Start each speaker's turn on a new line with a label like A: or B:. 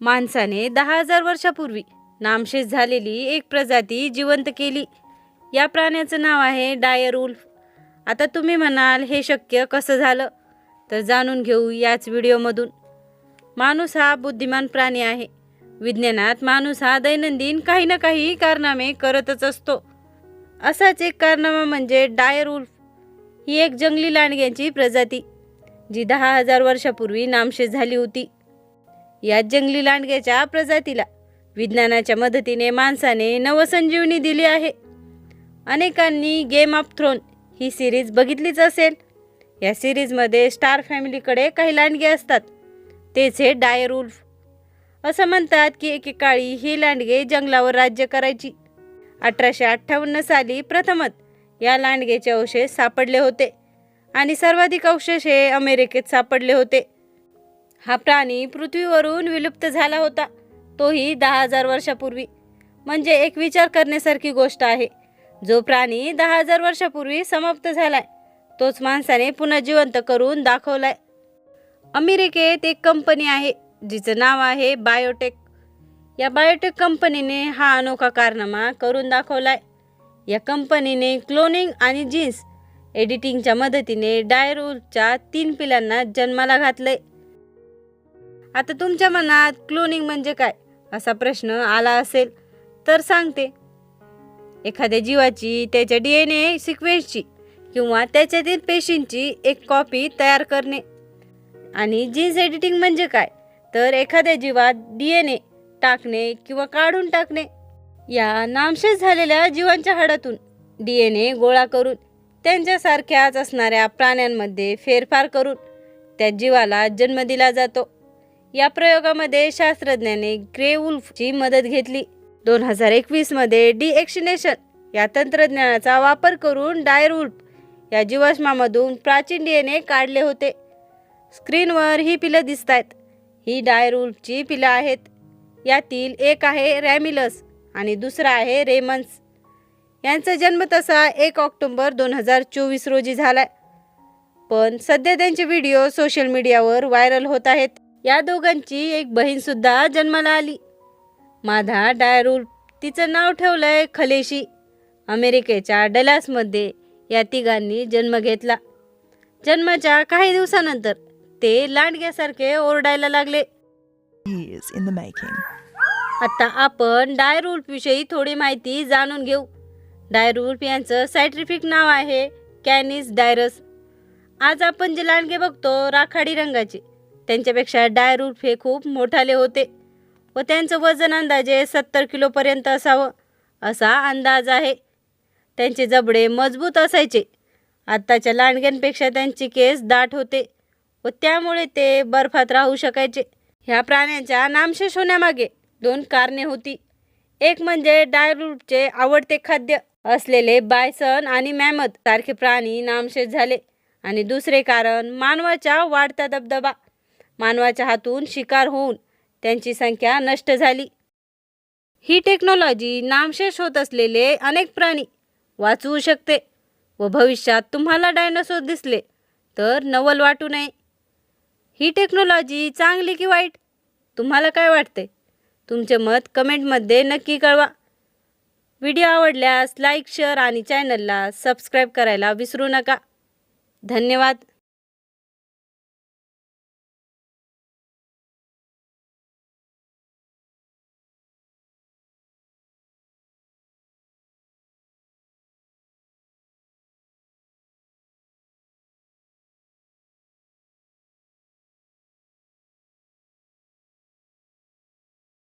A: माणसाने दहा हजार वर्षापूर्वी नामशेष झालेली एक प्रजाती जिवंत केली. या प्राण्याचं नाव आहे डायर उल्फ. आता तुम्ही म्हणाल हे शक्य कसं झालं? तर जाणून घेऊ याच व्हिडिओमधून. माणूस हा बुद्धिमान प्राणी आहे. विज्ञानात माणूस हा दैनंदिन काही ना काही कारनामे करतच असतो. असाच एक कारनामा म्हणजे डायर उल्फ. ही एक जंगली लांडग्यांची प्रजाती जी दहा हजार वर्षापूर्वी नामशेष झाली होती. या जंगली लांडग्याच्या प्रजातीला. विज्ञानाच्या मदतीने माणसाने नवसंजीवनी दिली आहे. अनेकांनी गेम ऑफ थ्रोन ही सिरीज बघितलीच असेल. या सिरीजमध्ये स्टार फॅमिलीकडे काही लांडगे असतात. तेच हे डायर उल्फ असं म्हणतात की एकेकाळी ही लांडगे जंगलावर राज्य करायची. अठराशे अठ्ठावन्न साली प्रथमच या लांडगेचे अवशेष सापडले होते. आणि सर्वाधिक अवशेष हे अमेरिकेत सापडले होते. हा प्राणी पृथ्वीवरून विलुप्त झाला होता. तोही दहा हजार वर्षापूर्वी. म्हणजे एक विचार करण्यासारखी गोष्ट आहे. जो प्राणी दहा हजार वर्षापूर्वी समाप्त झालाय तोच माणसाने पुन्हा जिवंत करून दाखवलाय. अमेरिकेत एक कंपनी आहे जिचं नाव आहे बायोटेक. या बायोटेक कंपनीने हा अनोखा कारनामा करून दाखवलाय. या कंपनीने क्लोनिंग आणि जीन्स एडिटिंगच्या मदतीने डायरूलच्या तीन पिलांना जन्माला घातलंय. आता तुमच्या मनात क्लोनिंग म्हणजे काय? असा प्रश्न आला असेल तर सांगते. एखाद्या जीवाची त्याच्या डी एन ए सिक्वेन्सची किंवा त्याच्यातील पेशींची एक कॉपी तयार करणे. आणि जीन्स एडिटिंग म्हणजे काय? तर एखाद्या जीवात डी एन ए टाकणे किंवा काढून टाकणे. या नामशेष झालेल्या जीवांच्या हाडातून डी एन ए गोळा करून त्यांच्यासारख्याच असणाऱ्या प्राण्यांमध्ये फेरफार करून त्या जीवाला जन्म दिला जातो. या प्रयोगामध्ये शास्त्रज्ञांनी ग्रे वुल्फची मदत घेतली. दोन हजार एकवीसमध्ये डिएक्शिनेशन या तंत्रज्ञानाचा वापर करून डायर वुल्फ या जीवाश्मामधून प्राचीन डी एन ए काढले होते. स्क्रीनवर ही पिलं दिसत आहेत ही डायर वुल्फची पिलं आहेत. यातील एक आहे रॅमिलस आणि दुसरा आहे रेमन्स. यांचा जन्म तसा एक ऑक्टोबर दोन हजार चोवीस रोजी झालाय. पण सध्या त्यांचे व्हिडिओ सोशल मीडियावर व्हायरल होत आहेत. या दोघांची एक बहीणसुद्धा जन्माला आली. माधा डायरूल तिचं नाव ठेवलंय खलेशी. अमेरिकेच्या डलासमध्ये या तिघांनी जन्म घेतला. जन्माच्या काही दिवसानंतर ते लांडग्यासारखे ओरडायला लागले. आता आपण डायरूल्फ विषयी थोडी माहिती जाणून घेऊ. डायरूल्फ यांचं सायंटिफिक नाव आहे कॅनिस डायरस. आज आपण जे लांडगे बघतो राखाडी रंगाचे. त्यांच्यापेक्षा डायरूल्फ हे खूप मोठाले होते व त्यांचं वजन अंदाजे सत्तर किलोपर्यंत असावं असा अंदाज आहे. त्यांचे जबडे मजबूत असायचे. आत्ताच्या लांडग्यांपेक्षा त्यांचे केस दाट होते व त्यामुळे ते बर्फात राहू शकायचे. ह्या प्राण्यांच्या नामशेष होण्यामागे दोन कारणे होती. एक म्हणजे डायरूटचे आवडते खाद्य असलेले बायसन आणि मॅमत सारखे प्राणी नामशेष झाले आणि दुसरे कारण मानवाच्या वाढता दबदबा मानवाच्या हातून शिकार होऊन त्यांची संख्या नष्ट झाली. ही टेक्नॉलॉजी नामशेष होत असलेले अनेक प्राणी वाचवू शकते व भविष्यात तुम्हाला डायनासोर दिसले तर नवल वाटू नये. ही टेक्नॉलॉजी चांगली की वाईट? तुम्हाला काय वाटते? तुमचे मत कमेंटमध्ये नक्की कळवा. व्हिडिओ आवडल्यास लाईक शेअर आणि चॅनलला सबस्क्राईब करायला विसरू नका. धन्यवाद.